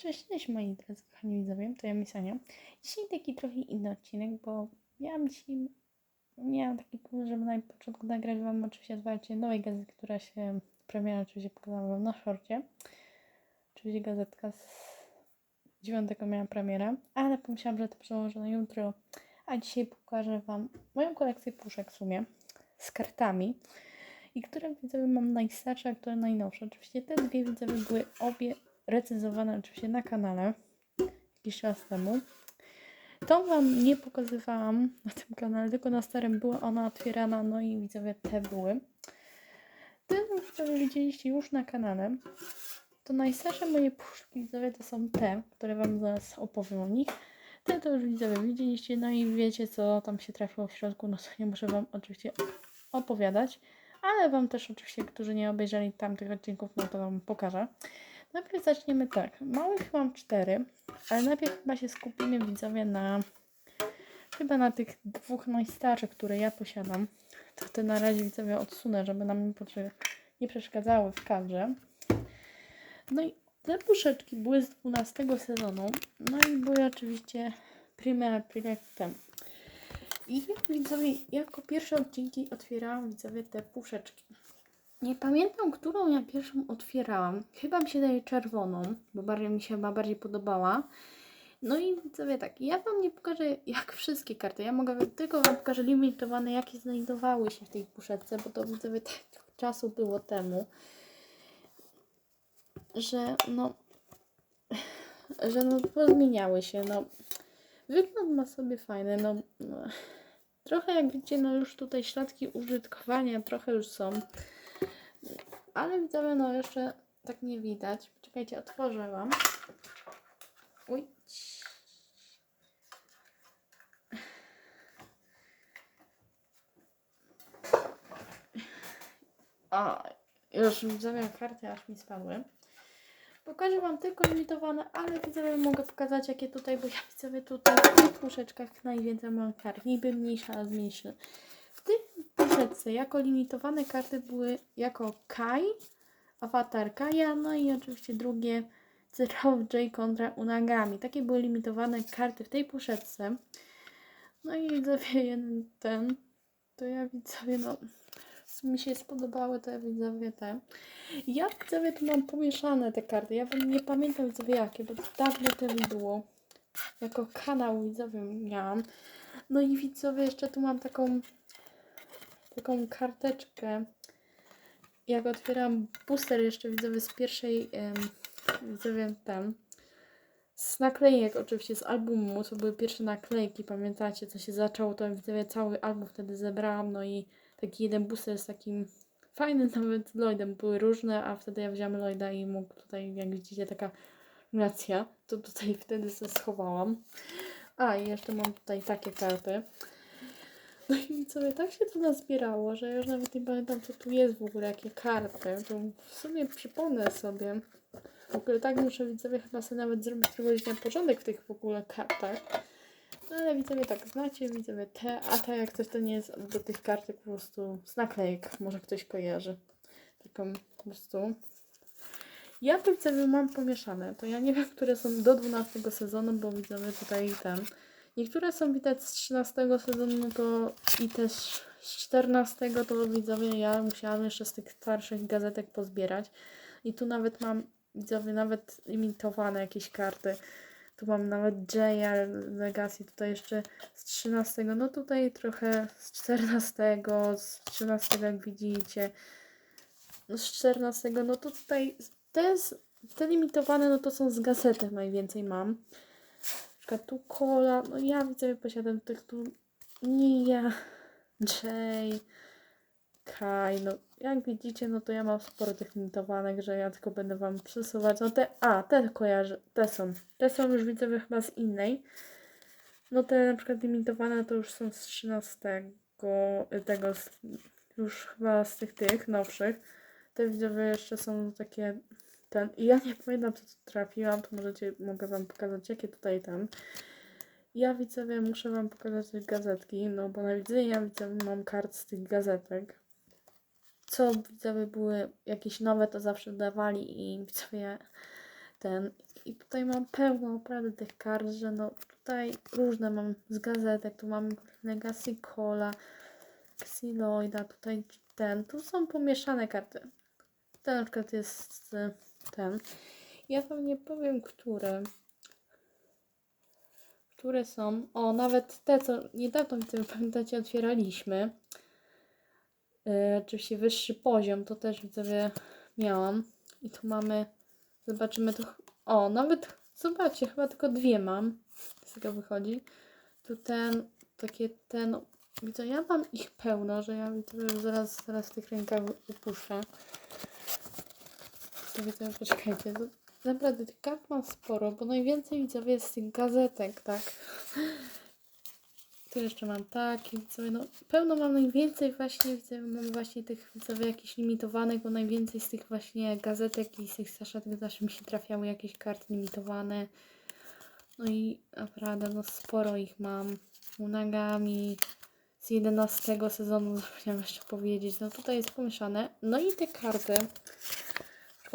Cześć, cześć moi drodzy kochani widzowie, to ja Misania. Dzisiaj taki trochę inny odcinek, bo miałam dzisiaj, miałam taki pomysł, żeby na początku nagrać Wam oczywiście otwarcie nowej gazety, która się premiera oczywiście pokazała Wam na szorcie. Oczywiście gazetka z 9 miała premierę, ale pomyślałam, że to przełożę na jutro. A dzisiaj pokażę Wam moją kolekcję puszek w sumie z kartami i które widzowie mam najstarsze, a które najnowsze. Oczywiście te dwie widzowie były obie recenzowane oczywiście na kanale jakiś czas temu. Tą Wam nie pokazywałam na tym kanale, tylko na starym była ona otwierana, no i widzowie te były. Te widzowie widzieliście już na kanale. To najstarsze moje puszki widzowie to są te, które Wam zaraz opowiem o nich. Te to już widzowie widzieliście, no i wiecie co tam się trafiło w środku, no to nie muszę Wam oczywiście opowiadać. Ale Wam też oczywiście, którzy nie obejrzeli tamtych odcinków, no to Wam pokażę. Najpierw zaczniemy tak. Małych mam cztery, ale najpierw chyba się skupimy widzowie na chyba na tych dwóch najstarszych, które ja posiadam. To te na razie widzowie odsunę, żeby nam nie, przeszkadzały w kadrze. No i te puszeczki były z 12 sezonu. No i były oczywiście Prima Projektem. I widzowie, jako pierwsze odcinki otwierałam widzowie te puszeczki. Nie pamiętam, którą ja pierwszą otwierałam. Chyba mi się daje czerwoną, bo bardziej mi się chyba bardziej podobała. No i widzowie tak, ja Wam nie pokażę jak wszystkie karty. Ja mogę tylko Wam pokażę limitowane, jakie znajdowały się w tej puszeczce, bo to widzowie tak czasu było temu, że no, że no pozmieniały się, no. Wygląd ma sobie fajny, no, no. Trochę jak widzicie, no już tutaj śladki użytkowania trochę już są. Ale widzowie, no jeszcze tak nie widać. Czekajcie, otworzę Wam. Uj. O, już widzowie karty aż mi spadły. Pokażę Wam tylko limitowane, ale widzowie mogę pokazać jakie tutaj, bo ja widzowie tutaj w tych najwięcej mam kart. Niby mniejsza, ale mniejsze. Jako limitowane karty były jako Kai, Avatar Kaja, no i oczywiście drugie Zero J kontra Unagami. Takie były limitowane karty w tej puszeczce. No i widzowie jeden ten, to ja widzowie no mi się spodobały te widzowie te. Ja widzowie tu mam pomieszane te karty. Ja nie pamiętam widzowie jakie, bo dawno temu było. Jako kanał widzowie miałam. No i widzowie jeszcze tu mam taką taką karteczkę. Jak otwieram booster jeszcze widzowie z pierwszej em, widzowie tam z naklejek oczywiście z albumu, to były pierwsze naklejki, pamiętacie co się zaczęło, to widzowie cały album wtedy zebrałam, no i taki jeden booster z takim fajnym nawet Lloydem, były różne, a wtedy ja wziąłem Lloyda i mógł tutaj, jak widzicie, taka racja, to tutaj wtedy sobie schowałam. A, i jeszcze mam tutaj takie karty. No i sobie tak się to nazbierało, że już nawet nie pamiętam, co tu jest w ogóle, jakie karty. To w sumie przypomnę sobie. W ogóle tak muszę widzowie chyba sobie nawet zrobić któregoś dnia porządek w tych w ogóle kartach. No ale widzowie tak znacie, widzowie te, a ta jak coś to nie jest do tych kartek po prostu z naklejek, może ktoś kojarzy. Taką po prostu. Ja widzowie mam pomieszane, to ja nie wiem, które są do 12 sezonu, bo widzowie tutaj ten. Niektóre są widać z 13 sezonu, to i też z 14 to widzowie ja musiałam jeszcze z tych starszych gazetek pozbierać. I tu nawet mam widzowie nawet imitowane jakieś karty. Tu mam nawet JR Legacy, tutaj jeszcze z 13, no tutaj trochę z 14, z 13 jak widzicie. No z 14, no to tutaj te, te limitowane, no to są z gazetek najwięcej mam. Przykład tu Cola, no ja widzę, posiadam tych tu Nia, Jay, Kai, no jak widzicie, no to ja mam sporo tych limitowanych, że ja tylko będę wam przesuwać. No te, a, te kojarzę, te są. Te są już widzowie chyba z innej. No te na przykład limitowane to już są z 13 tego, z, już chyba z tych tych nowszych. Te widzowie jeszcze są takie ten. I ja nie pamiętam co tu trafiłam, to możecie, mogę wam pokazać jakie tutaj tam. Ja widzowie muszę wam pokazać te gazetki, no bo na widzenia widzowie mam kart z tych gazetek co widzowie były jakieś nowe, to zawsze dawali i widzowie ten. I tutaj mam pełno naprawdę tych kart, że no tutaj różne mam z gazetek. Tu mam Legacy Cola, Xiloida, tutaj ten. Tu są pomieszane karty. Ten na przykład jest y, ten. Ja wam nie powiem, które. Które są. O, nawet te, co niedawno pamiętacie, otwieraliśmy. Yy, oczywiście wyższy poziom, to też widzowie miałam. I tu mamy, zobaczymy tu, o, nawet, zobaczcie, chyba tylko dwie mam. Z tego wychodzi. Tu ten, takie ten, widzę, ja mam ich pełno, że ja widzę, zaraz, zaraz w tych rękach upuszczę. To widzę, poczekajcie, to naprawdę tych kart mam sporo, bo najwięcej widzowie jest z tych gazetek, tak? Tu jeszcze mam takie, widzowie, no pełno mam najwięcej właśnie, widzę, mam właśnie tych widzowie jakichś limitowanych, bo najwięcej z tych właśnie gazetek i z tych saszetek zawsze mi się trafiały jakieś karty limitowane. No i naprawdę, no sporo ich mam. Unagami z 11 sezonu, zapomniałam jeszcze powiedzieć. No tutaj jest pomieszane. No i te karty,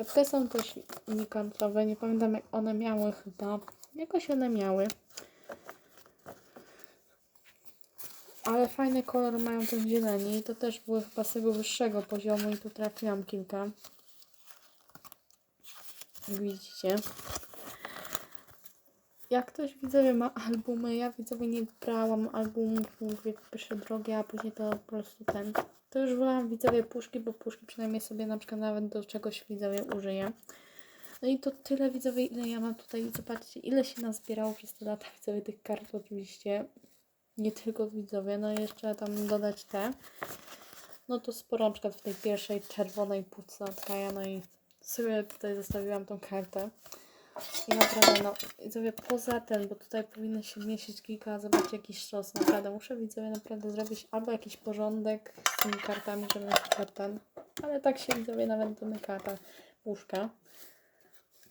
te są też unikantowe, nie pamiętam jak one miały chyba. Jakoś one miały. Ale fajny kolor mają ten zieleni. To też były chyba z tego wyższego poziomu i tu trafiłam kilka. Widzicie. Jak ktoś widzowie ma albumy, ja widzowie nie brałam albumów, mówię pierwsze drogie, a później to po prostu ten. To już wolałam widzowie puszki, bo puszki przynajmniej sobie na przykład nawet do czegoś widzowie użyję. No i to tyle widzowie, ile ja mam tutaj. Zobaczcie, ile się nazbierało przez te lata widzowie tych kart oczywiście. Nie tylko widzowie, no jeszcze tam dodać te. No to sporo na przykład w tej pierwszej czerwonej puszce od Kaja, no i sobie tutaj zostawiłam tą kartę. I naprawdę, no, widzowie, poza ten, bo tutaj powinno się mieścić kilka, zobaczcie, jakiś sztos, naprawdę, muszę widzowie naprawdę zrobić albo jakiś porządek z tymi kartami, żeby na przykład ten, ale tak się widzowie nawet domyka ta puszka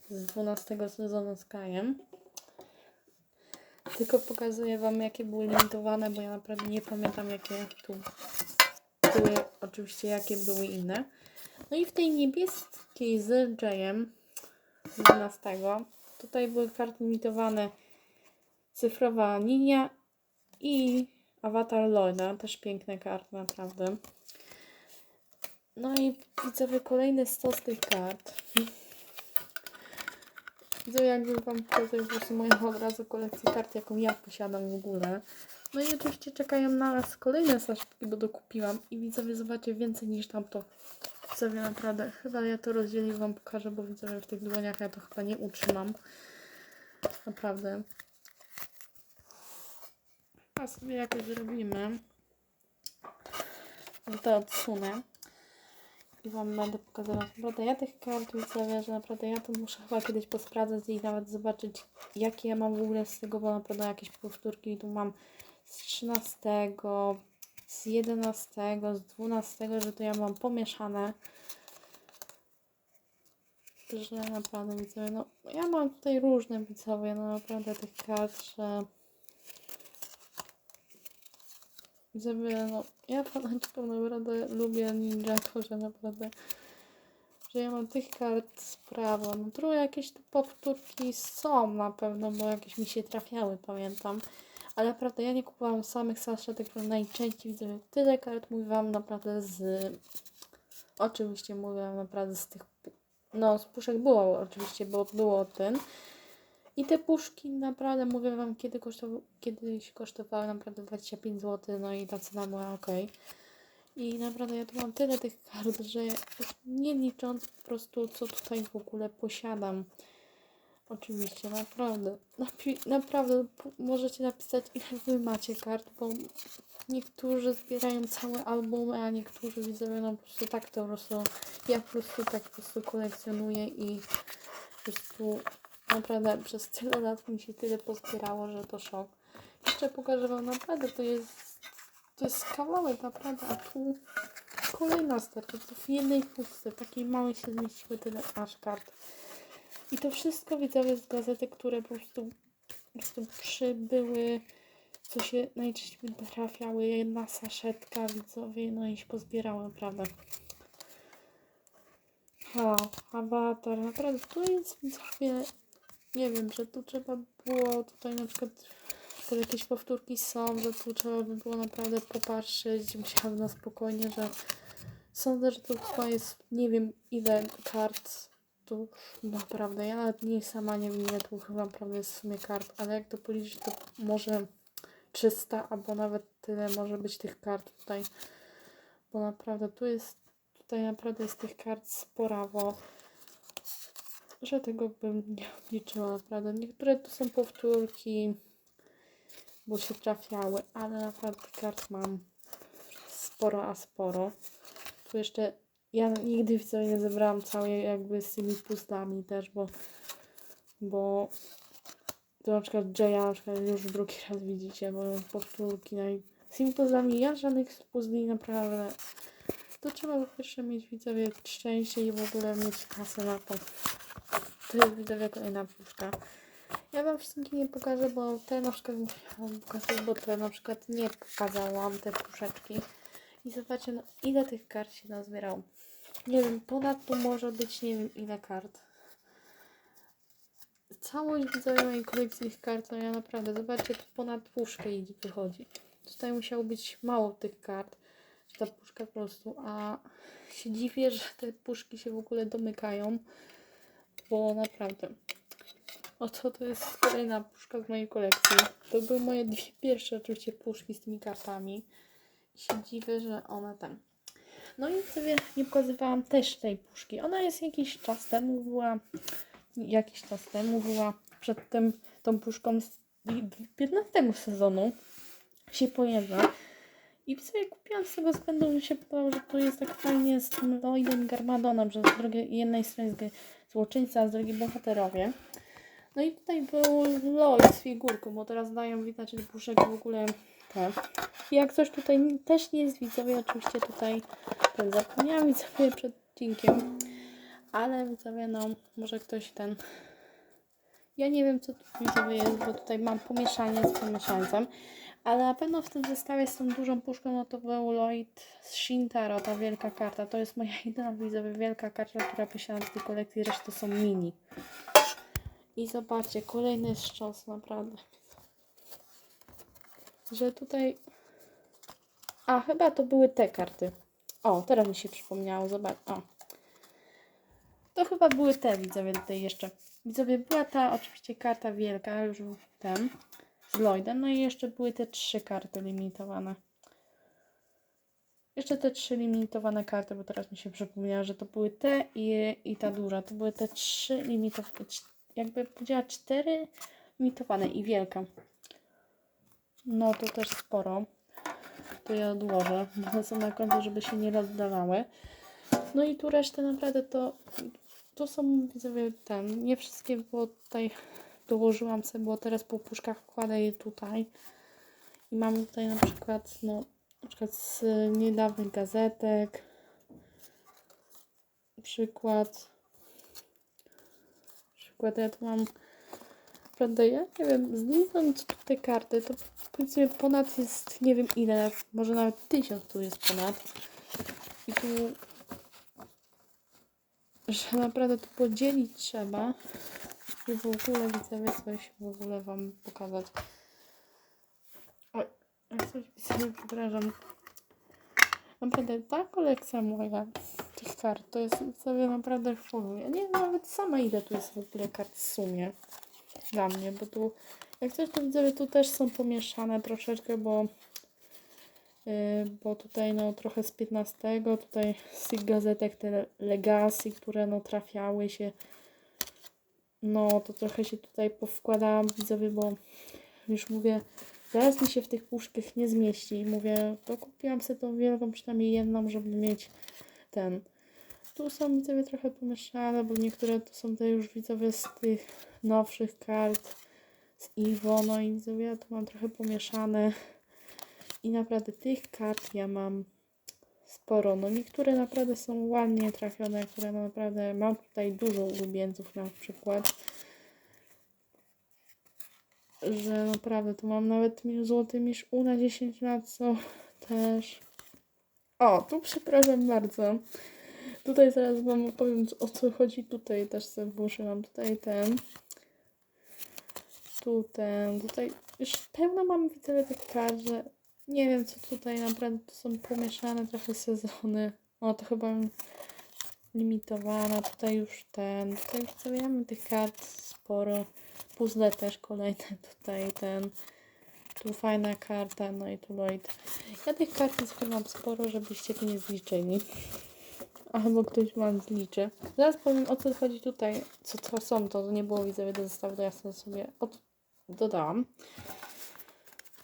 z 12 sezonu z Kajem. Tylko pokazuję Wam, jakie były limitowane, bo ja naprawdę nie pamiętam, jakie tu były, oczywiście, jakie były inne. No i w tej niebieskiej z Jayem 12. Tutaj były karty limitowane cyfrowa linia i awatar Lloyda. Też piękne karty, naprawdę. No i widzowie, kolejny stos tych kart. Widzę, jakby Wam pokazać po prostu moją od razu kolekcję kart, jaką ja posiadam w ogóle. No i oczywiście czekają na nas kolejne saszki, bo dokupiłam. I widzowie, zobaczcie, więcej niż tamto. Widzowie, naprawdę, chyba ja to rozdzielę i Wam pokażę, bo widzowie w tych dłoniach ja to chyba nie utrzymam. Naprawdę. A sobie jakoś zrobimy. Że to odsunę. I Wam będę pokazywać. Naprawdę ja tych kart widzowie, że naprawdę ja to muszę chyba kiedyś posprawdzać i nawet zobaczyć jakie ja mam w ogóle z tego, bo naprawdę jakieś powtórki tu mam z 13, z 11, z 12, że to ja mam pomieszane. Że naprawdę widzowie, no ja mam tutaj różne widzowie, no naprawdę tych kart, że widzowie, no ja panaczką naprawdę lubię ninja, że naprawdę że ja mam tych kart sprawę. No trochę jakieś tu powtórki są na pewno, bo jakieś mi się trafiały, pamiętam. Ale naprawdę ja nie kupowałam samych saszetek, które najczęściej widzę tyle kart mówiłam naprawdę z... Oczywiście mówiłam naprawdę z tych... No z puszek było oczywiście, bo było ten. I te puszki naprawdę mówię wam kiedy kosztowały, kiedyś kosztowały naprawdę 25 zł, no i ta cena była ok. I naprawdę ja tu mam tyle tych kart, że nie licząc po prostu co tutaj w ogóle posiadam. Oczywiście, naprawdę. Napi naprawdę możecie napisać ile wy macie kart, bo niektórzy zbierają całe albumy, a niektórzy widzowie no po prostu tak to prostu, ja po prostu tak po prostu kolekcjonuję i po prostu naprawdę przez tyle lat mi się tyle pozbierało, że to szok. Jeszcze pokażę wam naprawdę, to jest to jest kawałek naprawdę, a tu kolejna sterka, to w jednej puszce, takiej małej się zmieściły tyle aż kart. I to wszystko widzowie z gazety, które po prostu, po prostu przybyły, co się najczęściej trafiały, jedna saszetka widzowie, no i się pozbierałem, prawda. O, awatar, naprawdę to jest widzowie nie wiem, że tu trzeba było tutaj na przykład, przykład jakieś powtórki są, że tu trzeba by było naprawdę popatrzeć, musiałabym na spokojnie, że sądzę, że to chyba jest, nie wiem ile kart, tu naprawdę, ja nawet nie sama nie wiem ile tu chyba naprawdę jest w sumie kart, ale jak to policzyć, to może 300 albo nawet tyle może być tych kart tutaj, bo naprawdę tu jest, tutaj naprawdę jest tych kart sporawo że tego bym nie liczyła naprawdę. Niektóre to są powtórki, bo się trafiały, ale naprawdę kart mam sporo, a sporo. Tu jeszcze ja nigdy w sobie nie zebrałam całej jakby z tymi pustami też, bo bo to na przykład Jaya na przykład już drugi raz widzicie, bo powtórki i z tymi puzzlami ja żadnych puzli naprawdę to trzeba po pierwsze mieć widzowie szczęście i w ogóle mieć kasę na to. To jest widzowie kolejna puszka. Ja wam wszystkim nie pokażę, bo te na przykład musiałam pokazać, bo te na przykład nie pokazałam te puszeczki. I zobaczcie, no, ile tych kart się nazbierało. Nie wiem, ponad tu może być nie wiem ile kart. Całość widzowie mojej kolekcji tych kart, to ja naprawdę, zobaczcie, tu ponad puszkę idzie, wychodzi. Tutaj musiało być mało tych kart, ta puszka po prostu, a się dziwię, że te puszki się w ogóle domykają, bo naprawdę. Oto to jest kolejna puszka z mojej kolekcji. To były moje dwie pierwsze oczywiście puszki z tymi kartami. Się dziwię, że one tam. No i sobie nie pokazywałam też tej puszki. Ona jest jakiś czas temu była, jakiś czas temu była przed tym, tą puszką z 15 sezonu się pojawia. I sobie kupiłam z tego względu, że się podobało, że tu jest tak fajnie z tym Lloydem Garmadonem, że z drugiej, jednej strony jest złoczyńca, a z drugiej bohaterowie. No i tutaj był Lloyd z figurką, bo teraz dają widać że puszek w ogóle jak coś tutaj też nie jest widzowie, oczywiście tutaj ten zapomniałam widzowie przed odcinkiem. Ale widzowie, no może ktoś ten... Ja nie wiem co tu widzowie jest, bo tutaj mam pomieszanie z pomieszańcem. Ale na pewno w tym zestawie z tą dużą puszką, no to był Lloyd z Shintaro, ta wielka karta. To jest moja jedyna widzowie wielka karta, która posiadam z tej kolekcji, reszta są mini. I zobaczcie, kolejny szczos, naprawdę. Że tutaj... A, chyba to były te karty. O, teraz mi się przypomniało, zobacz. O. To chyba były te, widzowie, tutaj jeszcze. Widzowie, była ta oczywiście karta wielka, już ten, z Lloydem. No i jeszcze były te trzy karty limitowane. Jeszcze te trzy limitowane karty, bo teraz mi się przypomniało, że to były te i, i ta duża. To były te trzy limitowane, jakby powiedziała cztery limitowane i wielka. No to też sporo. To ja odłożę. One są na końcu, żeby się nie rozdawały. No i tu resztę naprawdę to, to są widzowie ten. Nie wszystkie było tutaj dołożyłam sobie, bo teraz po puszkach wkładę je tutaj. I mam tutaj na przykład, no, na przykład z niedawnych gazetek. Przykład. Przykład, ja tu mam, prawda, ja nie wiem, zniknąć te karty, to powiedzmy ponad jest, nie wiem ile, może nawet tysiąc tu jest ponad. I tu, że naprawdę to podzielić trzeba. I w ogóle widzowie coś w ogóle Wam pokazać. Oj, coś widzowie, przepraszam. Naprawdę ta kolekcja moja tych kart to jest sobie naprawdę full. Ja nie wiem nawet sama ile tu jest w ogóle kart w sumie dla mnie, bo tu jak coś to widzę, tu też są pomieszane troszeczkę, bo yy, bo tutaj no trochę z 15, tutaj z tych gazetek te Legacy, które no trafiały się no to trochę się tutaj powkładałam widzowie, bo już mówię, zaraz mi się w tych puszkach nie zmieści i mówię, to kupiłam sobie tą wielką, przynajmniej jedną, żeby mieć ten. Tu są widzowie trochę pomieszane, bo niektóre to są te już widzowie z tych nowszych kart z Iwo, no i widzowie ja tu mam trochę pomieszane i naprawdę tych kart ja mam sporo. No niektóre naprawdę są ładnie trafione, które naprawdę mam tutaj dużo ulubieńców na przykład. Że naprawdę tu mam nawet złoty misz U na 10 lat, co też. O, tu przepraszam bardzo. Tutaj zaraz wam opowiem o co chodzi. Tutaj też sobie włożyłam tutaj ten. tu ten, tutaj już pełno mam widzę tych kart, że nie wiem co tutaj naprawdę to są pomieszane trochę sezony. O, to chyba limitowana, tutaj już ten, tutaj mamy tych kart sporo. Puzzle też kolejne tutaj ten. Tu fajna karta, no i tu Lloyd. Ja tych kart jest mam sporo, żebyście tu nie zliczyli. Albo ktoś wam zliczy. Zaraz powiem o co chodzi tutaj. Co to są, to nie było widzowie do zestawu, to ja sobie, od... dodałam.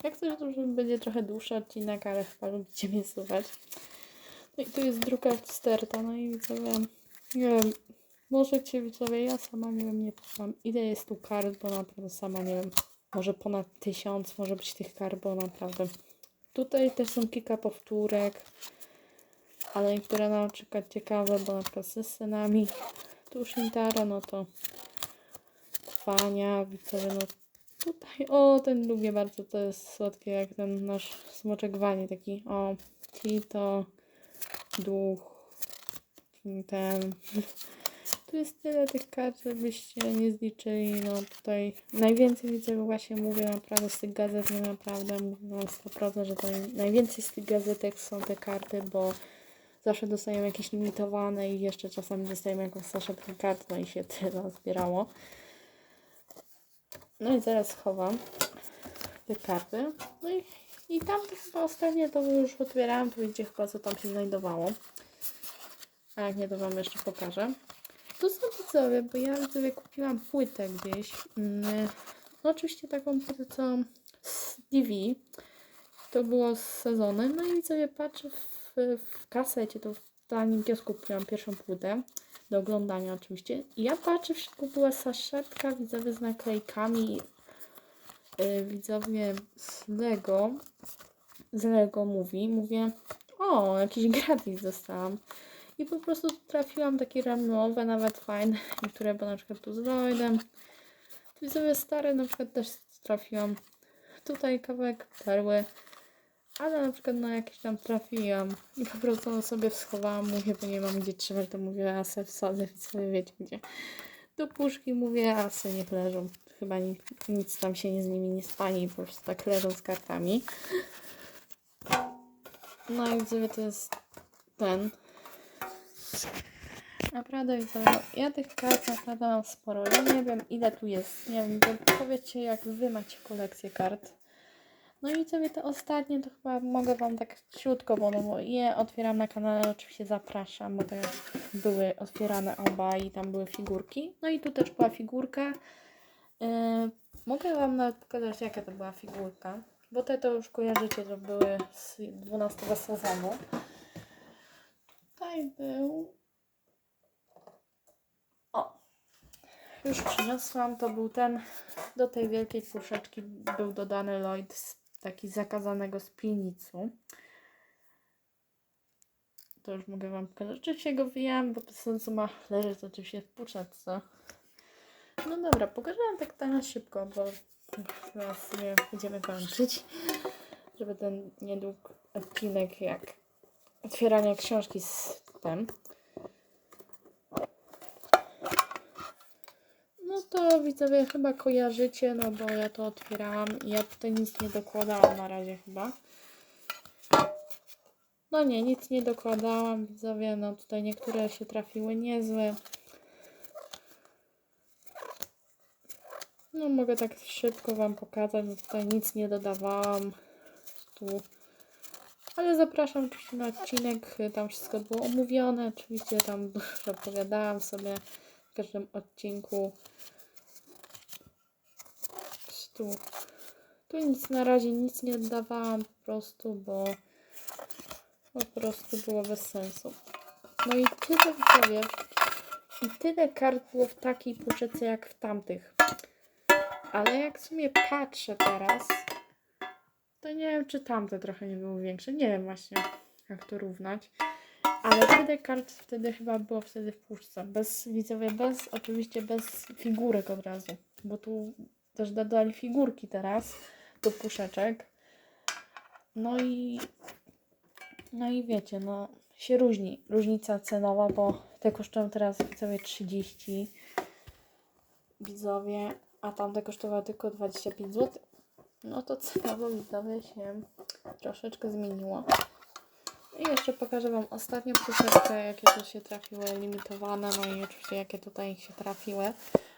Jak to już będzie trochę dłuższy odcinek, ale chyba lubicie mnie słuchać. No i tu jest druga sterta, no i widzowie, nie wiem, możecie widzowie, ja sama nie wiem, nie mam ile jest tu kart, bo naprawdę sama nie wiem, może ponad tysiąc może być tych kart, bo naprawdę. Tutaj też są kilka powtórek, ale niektóre na przykład ciekawe, bo na przykład ze scenami. Tu już Intara, no to trwania, widzowie, no tutaj, o ten lubię bardzo, to jest słodkie jak ten nasz smoczek wani, taki, o, Tito, duch, ten, tu jest tyle tych kart, żebyście nie zliczyli, no tutaj najwięcej widzę, właśnie mówię naprawdę z tych gazet, nie naprawdę mówię wam 100%, że to naj- najwięcej z tych gazetek są te karty, bo zawsze dostajemy jakieś limitowane i jeszcze czasami dostajemy jakąś saszetkę kart, no i się tyle zbierało. No i zaraz chowam te karty. No i, i tam chyba ostatnie to już otwierałam, to chyba co tam się znajdowało. A jak nie, to Wam jeszcze pokażę. Tu są widzowie, bo ja sobie kupiłam płytę gdzieś. Mm, No oczywiście taką płytę, co z DV. To było z sezony. No i widzowie patrzę w, w kasecie, to w tanim kiosku kupiłam pierwszą płytę. Do oglądania oczywiście. I ja patrzę, w środku była saszetka, widzowie z naklejkami. Yy, widzowie z Lego. Z Lego mówi. Mówię, o, jakiś gratis dostałam. I po prostu trafiłam takie ramowe, nawet fajne, niektóre, bo na przykład tu z Lloydem. Sobie stare na przykład też trafiłam. Tutaj kawałek perły, ale na przykład na jakieś tam trafiłam i po prostu sobie schowałam, mówię, bo nie mam gdzie trzymać, to mówię, a se wsadzę sobie wiecie gdzie. Do puszki mówię, a se niech leżą. Chyba nic, tam się nie z nimi nie stanie, po prostu tak leżą z kartami. No i sobie to jest ten. Naprawdę widzę, ja tych kart naprawdę mam sporo. Ja nie wiem ile tu jest. Nie wiem, powiedzcie jak wy macie kolekcję kart. No i sobie te ostatnie to chyba mogę wam tak bo, no, bo je otwieram na kanale, oczywiście zapraszam, bo to były otwierane oba i tam były figurki. No i tu też była figurka. Yy, mogę wam nawet pokazać jaka to była figurka, bo te to już kojarzycie, to były z 12 sezonu. Tutaj był o, już przyniosłam. To był ten, do tej wielkiej puszeczki był dodany Lloyd z taki zakazanego z pilnicu. To już mogę Wam pokazać. Oczywiście go wyjąłem, bo to sensu ma leżeć oczywiście w puszeczce. No dobra, pokażę Wam tak na szybko, bo zaraz sobie będziemy kończyć. Żeby ten niedługi odcinek jak otwieranie książki z tym. No to widzowie chyba kojarzycie, no bo ja to otwierałam i ja tutaj nic nie dokładałam na razie chyba. No nie, nic nie dokładałam, widzowie, no tutaj niektóre się trafiły niezłe. No mogę tak szybko Wam pokazać, bo tutaj nic nie dodawałam. Tu. Ale zapraszam oczywiście na odcinek, tam wszystko było omówione, oczywiście tam dużo opowiadałam sobie w każdym odcinku. Tu, tu nic na razie nic nie oddawałam po prostu, bo po prostu było bez sensu. No i tyle widzowie. I tyle kart było w takiej puszeczce jak w tamtych. Ale jak w sumie patrzę teraz, to nie wiem, czy tamte trochę nie były większe. Nie wiem właśnie, jak to równać. Ale tyle kart wtedy chyba było wtedy w puszce. Bez widzowie, bez, oczywiście bez figurek od razu. Bo tu też dodali figurki teraz do puszeczek. No i no i wiecie, no się różni. Różnica cenowa, bo te kosztują teraz widzowie 30. Widzowie, a tamte kosztowały tylko 25 zł. No to cenowo widzowie się troszeczkę zmieniło. I jeszcze pokażę Wam ostatnią puszeczkę, jakie tu się trafiły, limitowane, no i oczywiście jakie tutaj się trafiły.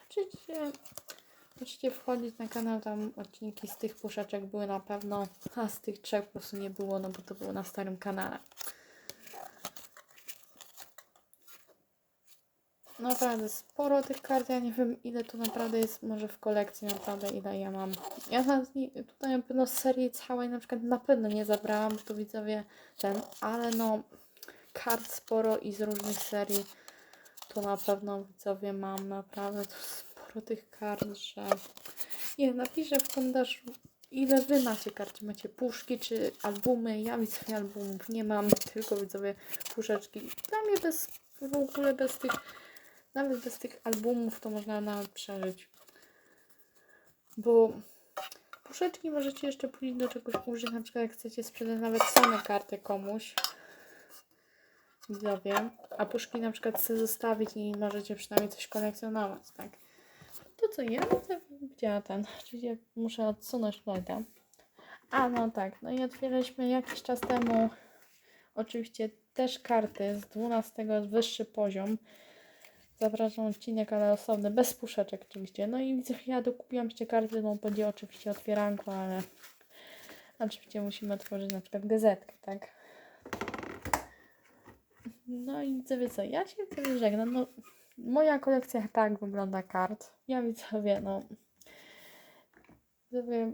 Oczywiście musicie wchodzić na kanał, tam odcinki z tych puszeczek były na pewno, a z tych trzech po prostu nie było, no bo to było na starym kanale. Naprawdę sporo tych kart, ja nie wiem ile tu naprawdę jest, może w kolekcji naprawdę ile ja mam. Ja tutaj na pewno serii całej na przykład na pewno nie zabrałam, bo to widzowie ten, ale no kart sporo i z różnych serii to na pewno widzowie mam naprawdę sporo tych kart, że nie napiszę w komentarzu ile wy macie kart, czy macie puszki, czy albumy, ja widzowie albumów nie mam, tylko widzowie puszeczki. Dla mnie bez, w ogóle bez tych nawet bez tych albumów to można nawet przeżyć. Bo puszeczki możecie jeszcze później do czegoś użyć, na przykład jak chcecie sprzedać nawet same karty komuś. Widzowie. A puszki na przykład chcę zostawić i możecie przynajmniej coś kolekcjonować, tak? To co ja widzę, widziała ten. Oczywiście muszę odsunąć lighta. A no tak, no i otwieraliśmy jakiś czas temu oczywiście też karty z 12 wyższy poziom. Zapraszam odcinek, ale osobny, bez puszeczek oczywiście. No i widzę, ja dokupiłam jeszcze karty, no będzie oczywiście otwieranko, ale oczywiście musimy otworzyć na przykład gazetkę, tak? No i widzę, co, ja się wtedy żegnam, no moja kolekcja tak wygląda kart. Ja widzowie, no widzowie,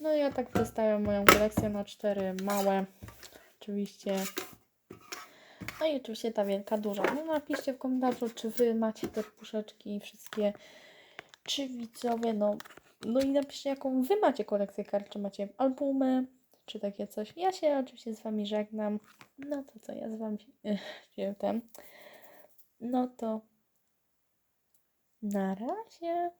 no ja tak przedstawiam moją kolekcję na cztery małe, oczywiście no i oczywiście ta wielka, duża. No napiszcie w komentarzu, czy wy macie te puszeczki wszystkie, czy widzowie, no, no i napiszcie, jaką wy macie kolekcję kart, czy macie albumy, czy takie coś. Ja się oczywiście z wami żegnam. No to co, ja z wami się. No to na razie.